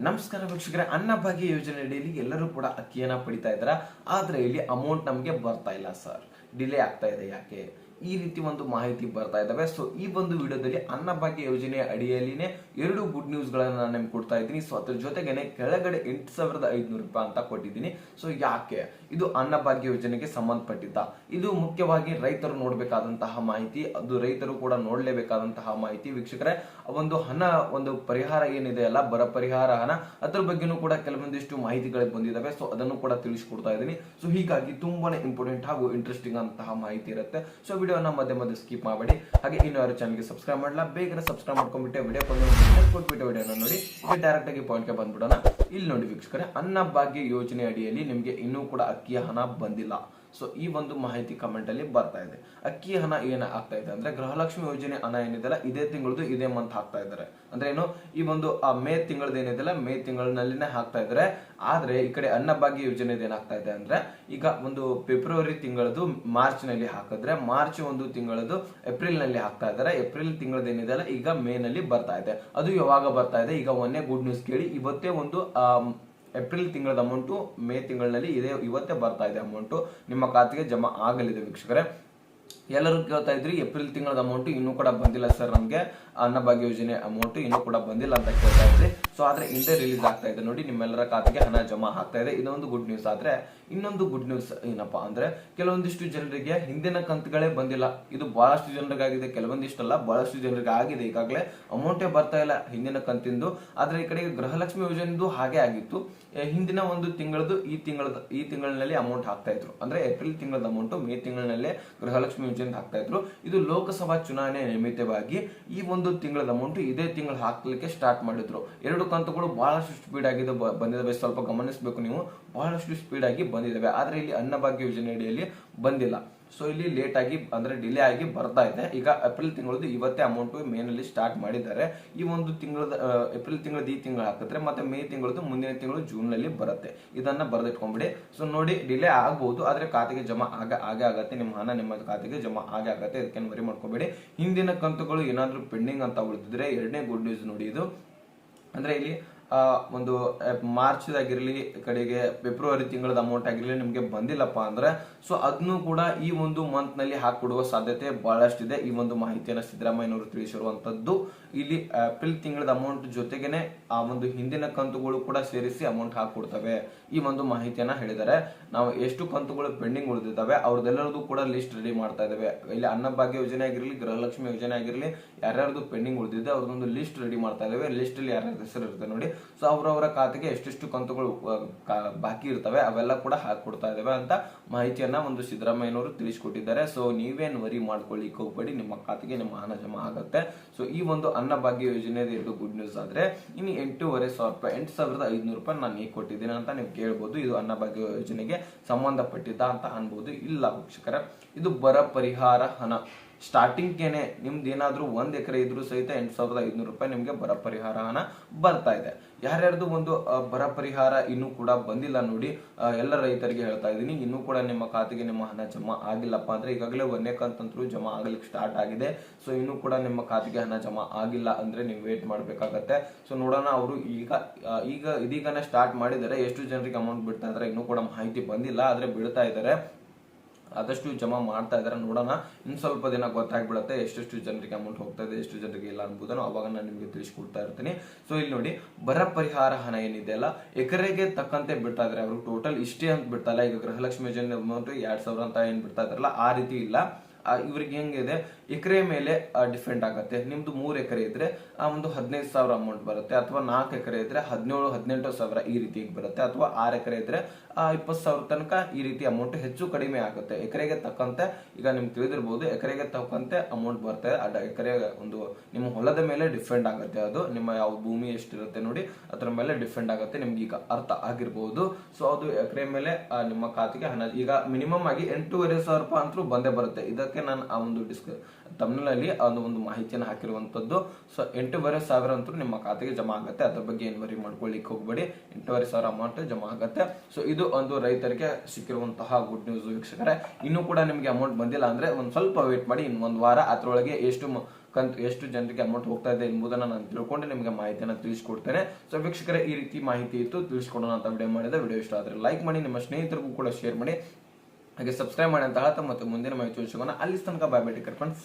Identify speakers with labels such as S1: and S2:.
S1: ನಮಸ್ಕಾರ ವೀಕ್ಷಕರೇ ಅನ್ನಭಾಗ್ಯ ಯೋಜನೆ ಅಡಿಯಲ್ಲಿ ಎಲ್ಲರೂ ಕೂಡ ಅಕ್ಕಿಯನ್ನ ಪಡಿತಾ ಇದ್ದಾರೆ? ಆದ್ರೆ ಇಲ್ಲಿ ಅಮೌಂಟ್ ನಮಗೆ ಬರ್ತಾ ಇಲ್ಲ ಸರ್ ಡಿಲೇ ಆಗ್ತಾ ಇದೆ ಯಾಕೆ? ಈ ರೀತಿ ಒಂದು ಮಾಹಿತಿ ಬರ್ತಾ ಇದ್ದಾವೆ. ಸೊ ಈ ಒಂದು ವಿಡಿಯೋದಲ್ಲಿ ಅನ್ನಭಾಗ್ಯ ಯೋಜನೆಯ ಅಡಿಯಲ್ಲಿನೇ ಎರಡು ಗುಡ್ ನ್ಯೂಸ್ ಗಳನ್ನ ನಾನು ನಿಮ್ಗೆ ಕೊಡ್ತಾ ಇದ್ದೀನಿ. ಸೊ ಅದ್ರ ಜೊತೆಗೇನೆ ಕೆಳಗಡೆ ಎಂಟು ಸಾವಿರದ ಐದುನೂರು ರೂಪಾಯಿ ಅಂತ ಕೊಟ್ಟಿದ್ದೀನಿ. ಸೊ ಯಾಕೆ? ಇದು ಅನ್ನಭಾಗ್ಯ ಯೋಜನೆಗೆ ಸಂಬಂಧಪಟ್ಟಿದ್ದ. ಇದು ಮುಖ್ಯವಾಗಿ ರೈತರು ನೋಡಬೇಕಾದಂತಹ ಮಾಹಿತಿ. ಅದು ರೈತರು ಕೂಡ ನೋಡಲೇಬೇಕಾದಂತಹ ಮಾಹಿತಿ. ವೀಕ್ಷಕರೇ, ಒಂದು ಹಣ, ಒಂದು ಪರಿಹಾರ ಏನಿದೆ ಅಲ್ಲ, ಬರ ಪರಿಹಾರ ಹಣ, ಅದ್ರ ಬಗ್ಗೆನೂ ಕೂಡ ಕೆಲವೊಂದಿಷ್ಟು ಮಾಹಿತಿಗಳು ಬಂದಿದ್ದಾವೆ. ಸೊ ಅದನ್ನು ಕೂಡ ತಿಳಿಸ್ಕೊಡ್ತಾ ಇದ್ದೀನಿ. ಸೊ ಹೀಗಾಗಿ ತುಂಬಾನೇ ಇಂಪಾರ್ಟೆಂಟ್ ಹಾಗೂ ಇಂಟ್ರೆಸ್ಟಿಂಗ್ ಅಂತಹ ಮಾಹಿತಿ ಇರುತ್ತೆ. ಸೊ ವಿಡಿಯೋನ ಮಧ್ಯೆ ಮಧ್ಯೆ ಸ್ಕಿಪ್ ಮಾಡಬೇಡಿ. ಹಾಗೆ ಇನ್ನು ಯಾರು ಚಾನಲ್ಗೆ ಸಬ್ಸ್ಕ್ರೈಬ್ ಮಾಡಲ್ಲ ಬೇಗ ಸಬ್ಸ್ಕ್ರೈಬ್ ಮಾಡ್ಕೊಂಡ್ಬಿಟ್ಟು ವಿಡಿಯೋ ಕೊಟ್ಬಿಟ್ಟು ವಿಡಿಯೋನ ನೋಡಿ. ಡೈರೆಕ್ಟ್ ಆಗಿ ಪಾಯಿಂಟ್ಗೆ ಬಂದ್ಬಿಡೋಣ. ಇಲ್ಲಿ ನೋಡಿ ವೀಕ್ಷಕರೇ ಅನ್ನಭಾಗ್ಯ ಯೋಜನೆ ಅಡಿಯಲ್ಲಿ ನಿಮಗೆ ಇನ್ನೂ ಕೂಡ ಅಕ್ಕಿಯ ಹಣ ಬಂದಿಲ್ಲ. ಸೊ ಈ ಒಂದು ಮಾಹಿತಿ ಕಮೆಂಟ್ ಅಲ್ಲಿ ಬರ್ತಾ ಇದೆ. ಅಕ್ಕಿ ಹಣ ಏನ ಆಗ್ತಾ ಇದೆ ಅಂದ್ರೆ ಗೃಹಲಕ್ಷ್ಮಿ ಯೋಜನೆ ಹಣ ಏನಿದೆಲ್ಲ ಇದೇ ತಿಂಗಳದು ಇದೇ ಮಂತ್ ಹಾಕ್ತಾ ಇದ್ದಾರೆ. ಅಂದ್ರೆ ಏನು? ಈ ಒಂದು, ಆ ಮೇ ತಿಂಗಳದ ಏನಿದೆಲ್ಲ ಮೇ ತಿಂಗಳಿನಲ್ಲಿನೇ ಹಾಕ್ತಾ ಇದ್ದಾರೆ. ಆದ್ರೆ ಈ ಕಡೆ ಅನ್ನಭಾಗ್ಯ ಯೋಜನೆ ಏನಾಗ್ತಾ ಇದೆ ಅಂದ್ರೆ, ಈಗ ಒಂದು ಫೆಬ್ರವರಿ ತಿಂಗಳದು ಮಾರ್ಚ್ನಲ್ಲಿ ಹಾಕಿದ್ರೆ, ಮಾರ್ಚ್ ಒಂದು ತಿಂಗಳದು ಏಪ್ರಿಲ್ನಲ್ಲಿ ಹಾಕ್ತಾ ಇದ್ದಾರೆ. ಏಪ್ರಿಲ್ ತಿಂಗಳದ ಏನಿದೆಲ್ಲ ಈಗ ಮೇ ನಲ್ಲಿ ಬರ್ತಾ ಇದೆ. ಅದು ಯಾವಾಗ ಬರ್ತಾ ಇದೆ? ಈಗ ಒಂದೇ ಗುಡ್ ನ್ಯೂಸ್ ಕೇಳಿ, ಇವತ್ತೇ ಒಂದು ಏಪ್ರಿಲ್ ತಿಂಗಳದ ಅಮೌಂಟು ಮೇ ತಿಂಗಳಲ್ಲಿ ಇದೇ ಇವತ್ತೇ ಬರ್ತಾ ಇದೆ ಅಮೌಂಟು. ನಿಮ್ಮ ಖಾತೆಗೆ ಜಮಾ ಆಗಲಿದೆ ವೀಕ್ಷಕರೇ. ಎಲ್ಲರೂ ಕೇಳ್ತಾ ಇದ್ರಿ, ಏಪ್ರಿಲ್ ತಿಂಗಳದ ಅಮೌಂಟ್ ಇನ್ನೂ ಕೂಡ ಬಂದಿಲ್ಲ ಸರ್ ನಮಗೆ. ಅನ್ನಭಾಗ್ಯ ಯೋಜನೆ ಅಮೌಂಟ್ ಇನ್ನೂ ಕೂಡ ಬಂದಿಲ್ಲ ಅಂತ ಕೇಳ್ತಾ ಇದ್ರಿ. ಸೊ ಆದ್ರೆ ಹಿಂದೆ ರಿಲೀಸ್ ಆಗ್ತಾ ಇದೆ ನೋಡಿ, ನಿಮ್ಮೆಲ್ಲರ ಖಾತೆಗೆ ಹಣ ಜಮಾ ಆಗ್ತಾ ಇದೆ. ಇದೊಂದು ಗುಡ್ ನ್ಯೂಸ್ ಆದ್ರೆ, ಇನ್ನೊಂದು ಗುಡ್ ನ್ಯೂಸ್ ಏನಪ್ಪಾ ಅಂದ್ರೆ, ಕೆಲವೊಂದಿಷ್ಟು ಜನರಿಗೆ ಹಿಂದಿನ ಕಂತುಗಳೇ ಬಂದಿಲ್ಲ. ಇದು ಬಹಳಷ್ಟು ಜನರಿಗಾಗಿದೆ. ಕೆಲವೊಂದಿಷ್ಟಲ್ಲ, ಬಹಳಷ್ಟು ಜನರಿಗೆ ಆಗಿದೆ. ಈಗಾಗಲೇ ಅಮೌಂಟೇ ಬರ್ತಾ ಇಲ್ಲ ಹಿಂದಿನ ಕಂತಿಂದು. ಆದ್ರೆ ಈ ಕಡೆಗೆ ಗೃಹಲಕ್ಷ್ಮಿ ಯೋಜನೆದು ಹಾಗೆ ಆಗಿತ್ತು. ಹಿಂದಿನ ಒಂದು ತಿಂಗಳದು, ಈ ತಿಂಗಳ ಈ ತಿಂಗಳಿನಲ್ಲಿ ಅಮೌಂಟ್ ಹಾಕ್ತಾ ಇದ್ರು. ಅಂದ್ರೆ ಏಪ್ರಿಲ್ ತಿಂಗಳದ ಅಮೌಂಟ್ ಮೇ ತಿಂಗಳಿನಲ್ಲೇ ಗೃಹಲಕ್ಷ್ಮಿ ಯೋಜನೆ ಹಾಕ್ತಾ ಇದ್ರು. ಇದು ಲೋಕಸಭಾ ಚುನಾವಣೆ ನಿಮಿತ್ತವಾಗಿ ಈ ಒಂದು ತಿಂಗಳದ ಅಮೌಂಟ್ ಇದೇ ತಿಂಗಳು ಹಾಕ್ಲಿಕ್ಕೆ ಸ್ಟಾರ್ಟ್ ಮಾಡಿದ್ರು. ಎರಡು ಕಂತುಗಳು ಬಹಳಷ್ಟು ಸ್ಪೀಡ್ ಆಗಿದೆ ಬಂದಿದ್ದಾವೆ ಸ್ವಲ್ಪ ಗಮನಿಸಬೇಕು ನೀವು. ಬಹಳಷ್ಟು ಸ್ಪೀಡ್ ಆಗಿ ಬಂದಿದ್ದಾವೆ ಆದ್ರೆ ಇಲ್ಲಿ ಅನ್ನಭಾಗ್ಯ ಯೋಜನೆ ಅಡಿಯಲ್ಲಿ ಬಂದಿಲ್ಲ. ಸೊ ಇಲ್ಲಿ ಲೇಟ್ ಆಗಿ, ಅಂದ್ರೆ ಡಿಲೇ ಆಗಿ ಬರ್ತಾ ಇದೆ. ಈಗ ಏಪ್ರಿಲ್ ತಿಂಗಳದ್ದು ಇವತ್ತೇ ಅಮೌಂಟ್ ಮೇನಲ್ಲಿ ಸ್ಟಾರ್ಟ್ ಮಾಡಿದ್ದಾರೆ. ಈ ಒಂದು ತಿಂಗಳ ಏಪ್ರಿಲ್ ತಿಂಗಳದ ಈ ತಿಂಗಳು ಹಾಕಿದ್ರೆ ಮತ್ತೆ ಮೇ ತಿಂಗಳದ್ದು ಮುಂದಿನ ತಿಂಗಳು ಜೂನ್ನಲ್ಲಿ ಬರುತ್ತೆ. ಇದನ್ನ ಬರೆದಿಟ್ಕೊಂಡ್ಬಿಡಿ ಸೊ ನೋಡಿ ಡಿಲೇ ಆಗಬಹುದು ಆದ್ರೆ ಖಾತೆಗೆ ಜಮಾ ಆಗ, ಆಗೇ ಆಗತ್ತೆ. ನಿಮ್ಮ ಹಣ ನಿಮ್ಮ ಖಾತೆಗೆ ಜಮಾ ಆಗೇ ಆಗತ್ತೆ. ಇದಕ್ಕೆ ಮರಿ ಮಾಡ್ಕೋಬೇಡಿ. ಹಿಂದಿನ ಕಂತುಗಳು ಏನಾದ್ರೂ ಪೆಂಡಿಂಗ್ ಅಂತ ಉಳಿದಿದ್ರೆ ಎರಡನೇ ಗುಡ್ ನ್ಯೂಸ್ ನೋಡಿ ಇದು. ಅಂದ್ರೆ ಇಲ್ಲಿ ಆ, ಒಂದು ಮಾರ್ಚ್ ಆಗಿರ್ಲಿ ಈ ಕಡೆಗೆ ಫೆಬ್ರವರಿ ತಿಂಗಳದ ಅಮೌಂಟ್ ಆಗಿರಲಿ ನಿಮಗೆ ಬಂದಿಲ್ಲಪ್ಪ ಅಂದ್ರೆ ಸೊ ಅದನ್ನು ಕೂಡ ಈ ಒಂದು ಮಂತ್ನಲ್ಲಿ ಹಾಕಿಕೊಡುವ ಸಾಧ್ಯತೆ ಬಹಳಷ್ಟಿದೆ. ಈ ಒಂದು ಮಾಹಿತಿಯನ್ನು ಸಿದ್ದರಾಮಯ್ಯನವರು ತಿಳಿಸಿರುವಂತದ್ದು. ಇಲ್ಲಿ ಏಪ್ರಿಲ್ ತಿಂಗಳದ ಅಮೌಂಟ್ ಜೊತೆಗೇನೆ ಆ ಒಂದು ಹಿಂದಿನ ಕಂತುಗಳು ಕೂಡ ಸೇರಿಸಿ ಅಮೌಂಟ್ ಹಾಕಿಕೊಡ್ತವೆ. ಈ ಒಂದು ಮಾಹಿತಿಯನ್ನ ಹೇಳಿದ್ದಾರೆ. ನಾವು ಎಷ್ಟು ಕಂತುಗಳು ಪೆಂಡಿಂಗ್ ಉಳಿದಿದ್ದಾವೆ ಅವ್ರದ್ದೆಲ್ಲರದು ಕೂಡ ಲಿಸ್ಟ್ ರೆಡಿ ಮಾಡ್ತಾ ಇದ್ದಾವೆ. ಇಲ್ಲಿ ಅನ್ನಭಾಗ್ಯ ಯೋಜನೆ ಆಗಿರಲಿ, ಗೃಹಲಕ್ಷ್ಮಿ ಯೋಜನೆ ಆಗಿರಲಿ, ಯಾರ್ಯಾರ್ದು ಪೆಂಡಿಂಗ್ ಉಳಿದಿದೆ, ಅವ್ರದ್ದೊಂದು ಲಿಸ್ಟ್ ರೆಡಿ ಮಾಡ್ತಾ ಇದ್ದಾವೆ. ಲಿಸ್ಟ್ ಅಲ್ಲಿ ಯಾರ್ಯಾರ ಹೆಸರು ಇರುತ್ತೆ ನೋಡಿ. ಸೊ ಅವರವರ ಖಾತೆಗೆ ಎಷ್ಟೆಷ್ಟು ಕಂತುಗಳು ಬಾಕಿ ಇರ್ತವೆ, ಅವೆಲ್ಲ ಕೂಡ ಹಾಕೊಡ್ತಾ ಇದಾವೆ ಅಂತ ಮಾಹಿತಿಯನ್ನ ಒಂದು ಸಿದ್ದರಾಮಯ್ಯನವರು ತಿಳಿಸ್ಕೊಟ್ಟಿದ್ದಾರೆ. ಸೊ ನೀವೇನು ವರಿ ಮಾಡ್ಕೊಳ್ಳಿ ಹೋಗ್ಬೇಡಿ, ನಿಮ್ಮ ಖಾತೆಗೆ ನಿಮ್ಮ ಹಣ ಜಮಾ ಆಗುತ್ತೆ. ಸೊ ಈ ಒಂದು ಅನ್ನಭಾಗ್ಯ ಯೋಜನೆ ಎರಡು ಗುಡ್ ನ್ಯೂಸ್ ಆದ್ರೆ, ಇನ್ನು ಎಂಟೂವರೆ ಸಾವಿರ ರೂಪಾಯಿ, ಎಂಟು ಸಾವಿರದ ಐದುನೂರು ರೂಪಾಯಿ ನಾನು ಈಗ ಕೊಟ್ಟಿದ್ದೀನಿ ಅಂತ ನೀವು ಕೇಳ್ಬೋದು. ಇದು ಅನ್ನಭಾಗ್ಯ ಯೋಜನೆಗೆ ಸಂಬಂಧಪಟ್ಟಿದ್ದ ಅಂತ ಅನ್ಬೋದು. ಇಲ್ಲ ವೀಕ್ಷಕರ, ಇದು ಬರ ಪರಿಹಾರ ಹಣ. ಸ್ಟಾರ್ಟಿಂಗ್ಗೆನೆ ನಿಮ್ದು ಏನಾದರೂ ಒಂದು ಎಕರೆ ಇದ್ರೂ ಸಹಿತ ಎಂಟು ಸಾವಿರದ ಐದ್ನೂರು ರೂಪಾಯಿ ನಿಮಗೆ ಬರ ಪರಿಹಾರ ಹಣ ಬರ್ತಾ ಇದೆ. ಯಾರ್ಯಾರ್ದು ಒಂದು ಬರ ಪರಿಹಾರ ಇನ್ನೂ ಕೂಡ ಬಂದಿಲ್ಲ ನೋಡಿ ಎಲ್ಲ ರೈತರಿಗೆ ಹೇಳ್ತಾ ಇದ್ದೀನಿ. ಇನ್ನೂ ಕೂಡ ನಿಮ್ಮ ಖಾತೆಗೆ ನಿಮ್ಮ ಹಣ ಜಮಾ ಆಗಿಲ್ಲಪ್ಪ ಅಂದ್ರೆ ಈಗಾಗಲೇ ಒಂದೇ ಕಂತಂತರೂ ಜಮಾ ಆಗ್ಲಿಕ್ಕೆ ಸ್ಟಾರ್ಟ್ ಆಗಿದೆ. ಸೊ ಇನ್ನೂ ಕೂಡ ನಿಮ್ಮ ಖಾತೆಗೆ ಹಣ ಜಮಾ ಆಗಿಲ್ಲ ಅಂದ್ರೆ ನೀವು ವೇಟ್ ಮಾಡಬೇಕಾಗತ್ತೆ. ಸೊ ನೋಡೋಣ ಅವರು ಈಗ ಈಗ ಇದೀಗನೇ ಸ್ಟಾರ್ಟ್ ಮಾಡಿದ್ದಾರೆ. ಎಷ್ಟು ಜನರಿಗೆ ಅಮೌಂಟ್ ಬಿಡ್ತಾ ಇದ್ದಾರೆ ಇನ್ನೂ ಕೂಡ ಮಾಹಿತಿ ಬಂದಿಲ್ಲ. ಆದ್ರೆ ಬಿಡ್ತಾ ಇದ್ದಾರೆ. ಆದಷ್ಟು ಜಮಾ ಮಾಡ್ತಾ ಇದ್ದಾರೆ ನೋಡೋಣ. ಇನ್ನು ಸ್ವಲ್ಪ ದಿನ ಗೊತ್ತಾಗ್ಬಿಡುತ್ತೆ ಎಷ್ಟೆಷ್ಟು ಜನರಿಗೆ ಅಮೌಂಟ್ ಹೋಗ್ತಾ ಇದೆ ಎಷ್ಟು ಜನರಿಗೆ ಇಲ್ಲ ಅನ್ಬೋದನ್ನು ಅವಾಗ ನಾನು ನಿಮಗೆ ತಿಳಿಸ್ಕೊಡ್ತಾ ಇರ್ತೀನಿ. ಸೊ ಇಲ್ಲಿ ನೋಡಿ, ಬರ ಪರಿಹಾರ ಹಣ ಏನಿದೆ ಅಲ್ಲ? ಎಕರೆಗೆ ತಕ್ಕಂತೆ ಬಿಡ್ತಾ ಇದ್ದಾರೆ ಅವರು. ಟೋಟಲ್ ಇಷ್ಟೇ ಅಂತ ಬಿಡ್ತಾ ಇಲ್ಲ. ಈಗ ಗೃಹಲಕ್ಷ್ಮಿ ಯೋಜನೆ ಅಮೌಂಟ್ ಎರಡ್ ಸಾವಿರ ಅಂತ ಏನ್ ಬಿಡ್ತಾ ಇದಾರಲ್ಲ, ಆ ರೀತಿ ಇಲ್ಲ. ಇವ್ರಿಗೆ ಹೆಂಗಿದೆ? ಎಕರೆ ಮೇಲೆ ಡಿಫೆಂಡ್ ಆಗುತ್ತೆ. ನಿಮ್ದು ಮೂರು ಎಕರೆ ಇದ್ರೆ, ಆ, ಒಂದು ಹದಿನೈದು ಸಾವಿರ ಅಮೌಂಟ್ ಬರುತ್ತೆ. ಅಥವಾ ನಾಲ್ಕು ಎಕರೆ ಇದ್ರೆ, ಹದಿನೇಳು, ಹದಿನೆಂಟು ಸಾವಿರ ಈ ರೀತಿ ಬರುತ್ತೆ. ಅಥವಾ ಆರು ಎಕರೆ ಇದ್ರೆ ಇಪ್ಪತ್ತು ಸಾವಿರ ತನಕ ಈ ರೀತಿ ಅಮೌಂಟ್ ಹೆಚ್ಚು ಕಡಿಮೆ ಆಗುತ್ತೆ. ಎಕರೆಗೆ ತಕ್ಕಂತೆ, ಈಗ ನಿಮ್ಗೆ ತಿಳಿದಿರ್ಬೋದು, ಎಕರೆಗೆ ತಕ್ಕಂತೆ ಅಮೌಂಟ್ ಬರ್ತದೆ ಅದ ಎಕರೆ ಒಂದು, ನಿಮ್ಮ ಹೊಲದ ಮೇಲೆ ಡಿಫೆಂಡ್ ಆಗುತ್ತೆ ಅದು. ನಿಮ್ಮ ಯಾವ ಭೂಮಿ ಎಷ್ಟಿರುತ್ತೆ ನೋಡಿ, ಅದರ ಮೇಲೆ ಡಿಫೆಂಡ್ ಆಗುತ್ತೆ. ನಿಮ್ಗೆ ಈಗ ಅರ್ಥ ಆಗಿರ್ಬೋದು. ಸೊ ಅದು ಎಕರೆ ಮೇಲೆ ನಿಮ್ಮ ಖಾತೆಗೆ ಹಣ, ಈಗ ಮಿನಿಮಮ್ ಆಗಿ ಎಂಟೂವರೆ ಸಾವಿರ ರೂಪಾಯಿ ಅಂತೂ ಬಂದೇ ಬರುತ್ತೆ. ಇದಕ್ಕೆ ನಾನು ಆ ಒಂದು ಡಿಸ್ಕ್ ತಮಿಳಿನಲ್ಲಿ ಅದು ಒಂದು ಮಾಹಿತಿಯನ್ನು ಹಾಕಿರುವಂತದ್ದು. ಸೊ ಎಂಟೂವರೆ ಸಾವಿರ ಅಂತೂ ನಿಮ್ಮ ಖಾತೆಗೆ ಜಮಾ ಆಗುತ್ತೆ. ಅದ್ರ ಬಗ್ಗೆ ಏನು ವರಿ ಮಾಡ್ಕೊಳ್ಳಿಕ್ಕೆ ಹೋಗ್ಬೇಡಿ. ಎಂಟೂವರೆ ಸಾವಿರ ಅಮೌಂಟ್ ಜಮಾ ಆಗುತ್ತೆ. ಸೊ ಇದು ಒಂದು ರೈತರಿಗೆ ಸಿಕ್ಕಿರುವಂತಹ ಗುಡ್ ನ್ಯೂಸ್ ವೀಕ್ಷಕರೇ. ಇನ್ನೂ ಕೂಡ ನಿಮಗೆ ಅಮೌಂಟ್ ಬಂದಿಲ್ಲ ಅಂದ್ರೆ ಒಂದ್ ಸ್ವಲ್ಪ ವೇಟ್ ಮಾಡಿ. ಇನ್ನೊಂದು ವಾರ ಅದ್ರೊಳಗೆ ಎಷ್ಟು ಕಂತು ಎಷ್ಟು ಜನರಿಗೆ ಅಮೌಂಟ್ ಹೋಗ್ತಾ ಇದೆ ಎಂಬುದನ್ನ ನಾನು ತಿಳ್ಕೊಂಡು ನಿಮಗೆ ಮಾಹಿತಿಯನ್ನು ತಿಳಿಸ್ಕೊಡ್ತೇನೆ. ಸೊ ವೀಕ್ಷಕರೇ, ಈ ರೀತಿ ಮಾಹಿತಿ ಇತ್ತು. ತಿಳಿಸ್ಕೊಡೋಣ ಅಂತ ವಿಡಿಯೋ ಮಾಡಿದ. ವಿಡಿಯೋ ಇಷ್ಟ ಆದರೆ ಲೈಕ್ ಮಾಡಿ. ನಿಮ್ಮ ಸ್ನೇಹಿತರಿಗೂ ಕೂಡ ಶೇರ್ ಮಾಡಿ. ಹಾಗೆ ಸಬ್ಸ್ಕ್ರೈಬ್ ಮಾಡಿ ಅಂತ ಹೇಳ್ತಾ ಮತ್ತೆ ಮುಂದಿನ ಮಾಹಿತಿ ಅಲ್ಲಿ ತನಕ ಬಾಯ್ ಬೈ ಟೇಕರ್ ಫ್ರೆಂಡ್ಸ್